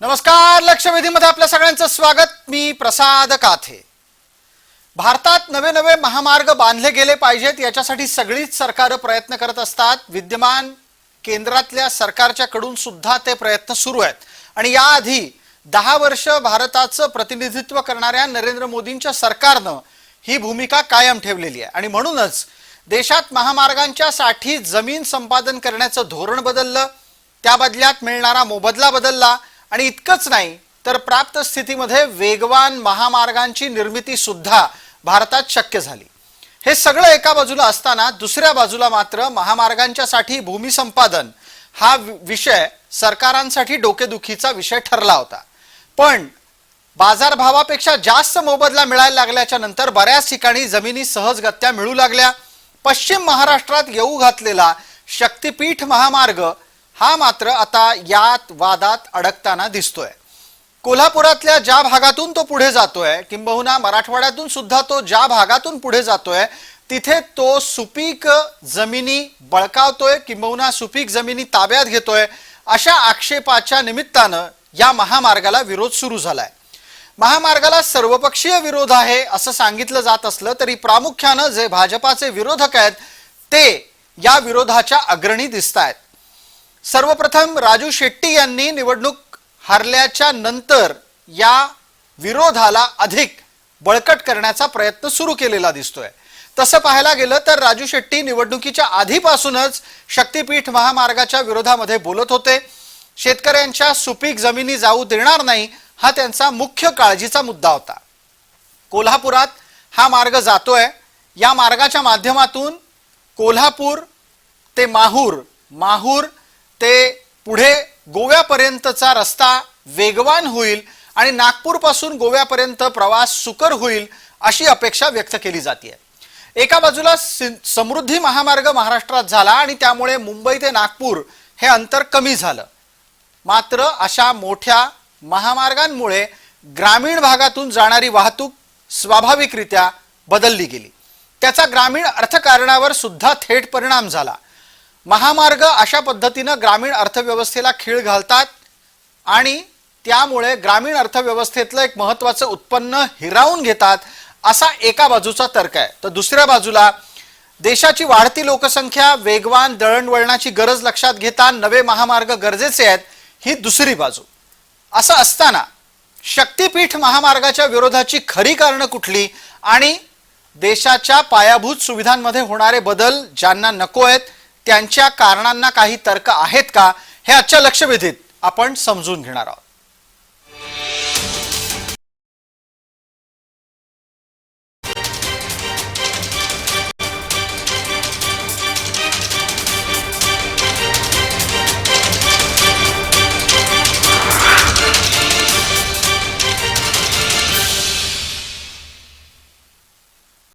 नमस्कार लक्षवेधीमध्ये आपल्या सगळ्यांचं स्वागत. मी प्रसाद काथे. भारतात नवे नवे महामार्ग बांधले गेले पाहिजेत याच्यासाठी सगळीच सरकारं प्रयत्न करत असतात. विद्यमान केंद्रातल्या सरकारच्या कडून सुद्धा ते प्रयत्न सुरू आहेत. आणि याआधी दहा वर्ष भारताचं प्रतिनिधित्व करणाऱ्या नरेंद्र मोदींच्या सरकारनं ही भूमिका कायम ठेवलेली आहे. आणि म्हणूनच देशात महामार्गांच्या साठी जमीन संपादन करण्याचं धोरण बदललं त्या बदल्यात मिळणारा मोबदला बदलला आणि इतकंच नाही तर प्राप्त स्थितीमध्ये वेगवान महामार्गांची निर्मिती सुद्धा भारतात शक्य झाली. हे सगळं एका बाजूला असताना दुसऱ्या बाजूला मात्र महामार्गांच्या साठी भूमी संपादन हा वि- विषय सरकारांसाठी डोकेदुखीचा विषय ठरला होता. पण बाजारभावापेक्षा जास्त मोबदला मिळायला लागल्याच्या नंतर बऱ्याच ठिकाणी जमिनी सहजगत्या मिळू लागल्या. पश्चिम महाराष्ट्रात येऊ घातलेला शक्तिपीठ महामार्ग हा मात्र आता यात वादात अडकताना दिसतोय. कोल्हापुरातल्या ज्या भागातून तो पुढे जातोय किंबहुना मराठवाड्यातून सुद्धा तो ज्या भागातून पुढे जातोय तिथे तो सुपीक जमिनी बळकावतोय किंबहुना सुपीक जमिनी ताब्यात घेतोय अशा आक्षेपाच्या निमित्तानं या महामार्गाला विरोध सुरू झालाय. महामार्गाला सर्वपक्षीय विरोध आहे असं सांगितलं जात असलं तरी प्रामुख्यानं जे भाजपाचे विरोधक आहेत ते या विरोधाच्या अग्रणी दिसत आहेत सर्वप्रथम राजू शेट्टी यांनी निवडणूक हारल्याच्या नंतर या विरोधाला अधिक बळकट करण्याचा प्रयत्न सुरू केलेला दिसतोय. तसं पाहायला गेलं तर राजू शेट्टी निवडणुकीच्या आधीपासूनच शक्तीपीठ महामार्गाच्या विरोधामध्ये बोलत होते. शेतकऱ्यांच्या सुपीक जमिनी जाऊ देणार नाही हा त्यांचा मुख्य काळजीचा मुद्दा होता. कोल्हापुरात हा मार्ग जातोय. या मार्गाच्या माध्यमातून कोल्हापूर ते माहूर माहूर ते पुढे गोव्यापर्यंतचा रस्ता वेगवान होईल आणि नागपूरपासून गोव्यापर्यंत प्रवास सुकर होईल अशी अपेक्षा व्यक्त केली जाते एका बाजूला समृद्धी महामार्ग महाराष्ट्रात झाला आणि त्यामुळे मुंबई ते नागपूर हे अंतर कमी झालं. मात्र अशा मोठ्या महामार्गांमुळे ग्रामीण भागातून जाणारी वाहतूक स्वाभाविकरित्या बदलली गेली. त्याचा ग्रामीण अर्थकारणावर सुद्धा थेट परिणाम झाला. महामार्ग अशा पद्धतीनं ग्रामीण अर्थव्यवस्थेला खीळ घालतात आणि त्यामुळे ग्रामीण अर्थव्यवस्थेतलं एक महत्वाचं उत्पन्न हिरावून घेतात असा एका बाजूचा तर्क आहे. तर दुसऱ्या बाजूला देशाची वाढती लोकसंख्या वेगवान दळणवळणाची गरज लक्षात घेता नवे महामार्ग गरजेचे आहेत ही दुसरी बाजू. असं असताना शक्तीपीठ महामार्गाच्या विरोधाची खरी कारणं कुठली आणि देशाच्या पायाभूत सुविधांमध्ये होणारे बदल ज्यांना नको आहेत त्यांच्या कारणांना काही तर्क आहेत का? हे आजच्या लक्षवेधीत आपण समजून घेणार आहोत.